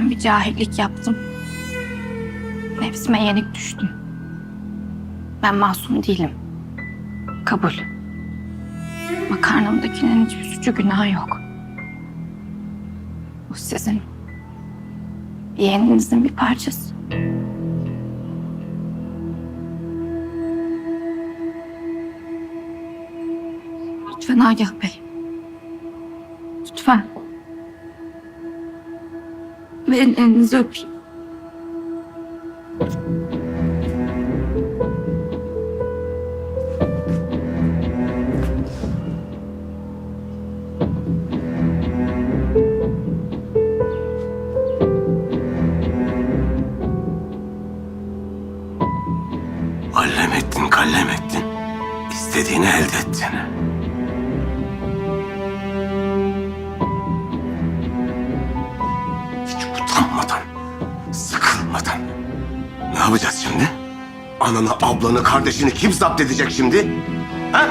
Ben bir cahillik yaptım. Nefsime yenik düştüm. Ben masum değilim. Kabul. Ama karnımdakinin hiçbir suçu günahı yok. Bu sizin yeğeninizin bir parçası. Lütfen Agah Bey. Lütfen. Verin elinizi öpeyim. Allem ettin, kallem ettin. İstediğini elde ettin. Ananı, ablanı, kardeşini kim zapt edecek şimdi? Ha?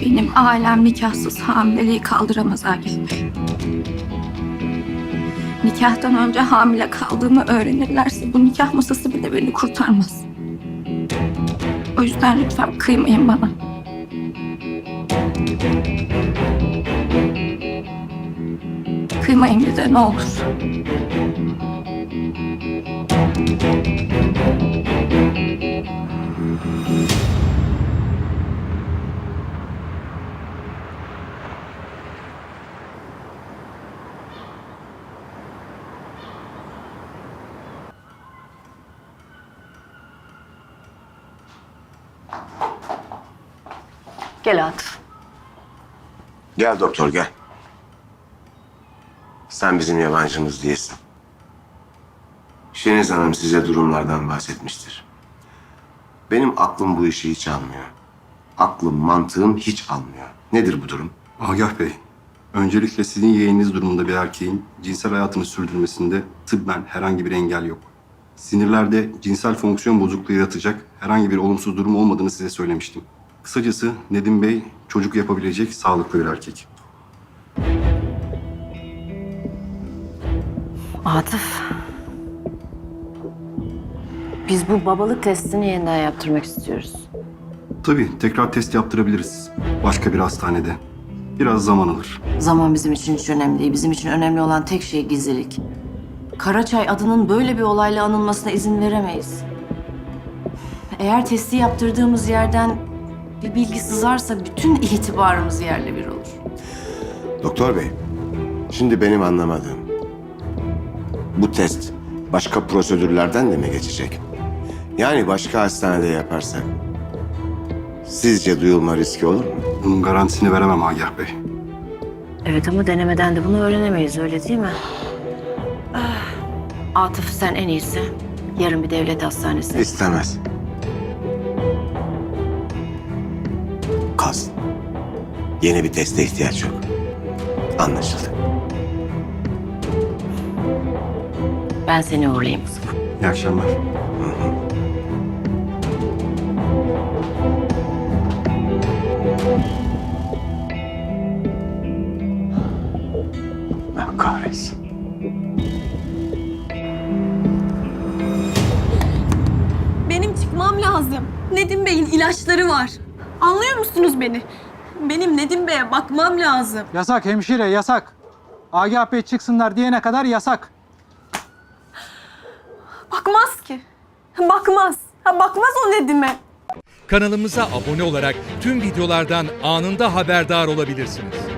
Benim ailem nikahsız hamileliği kaldıramaz Agah Bey. Nikahtan önce hamile kaldığımı öğrenirlerse bu nikah masası bile beni kurtarmaz. O yüzden lütfen kıymayın bana. Kıymayın bize ne olur. Gel Atıf. Gel doktor gel. Sen bizim yabancımız değilsin. Şeniz Hanım size durumlardan bahsetmiştir. Benim aklım bu işi hiç almıyor. Aklım, mantığım hiç almıyor. Nedir bu durum? Agah Bey, öncelikle sizin yeğeniniz durumunda bir erkeğin cinsel hayatını sürdürmesinde tıbben herhangi bir engel yok. Sinirlerde cinsel fonksiyon bozukluğu yaratacak herhangi bir olumsuz durum olmadığını size söylemiştim. Kısacası Nedim Bey çocuk yapabilecek sağlıklı bir erkek. Atıf. Biz bu babalık testini yeniden yaptırmak istiyoruz. Tabii tekrar test yaptırabiliriz. Başka bir hastanede. Biraz zaman alır. Zaman bizim için hiç önemli değil. Bizim için önemli olan tek şey gizlilik. Karaçay adının böyle bir olayla anılmasına izin veremeyiz. Eğer testi yaptırdığımız yerden bir bilgi sızarsa bütün itibarımız yerle bir olur. Doktor bey, şimdi benim anlamadığım. Bu test başka prosedürlerden de mi geçecek? Yani başka hastanede yaparsak sizce duyulma riski olur mu? Bunun garantisini veremem Agah Bey. Evet ama denemeden de bunu öğrenemeyiz öyle değil mi? Ah, Atıf sen en iyisi. Yarın bir devlet hastanesine. İstemez. Kalsın. Yeni bir teste ihtiyaç yok. Anlaşıldı. Ben seni uğurlayayım kızım. İyi akşamlar. Allah Nedim Bey'in ilaçları var. Anlıyor musunuz beni? Benim Nedim Bey'e bakmam lazım. Yasak hemşire yasak. Bey çıksınlar diyene kadar yasak. Bakmaz ki. Bakmaz. Ha, bakmaz o Nedim'e. Kanalımıza abone olarak tüm videolardan anında haberdar olabilirsiniz.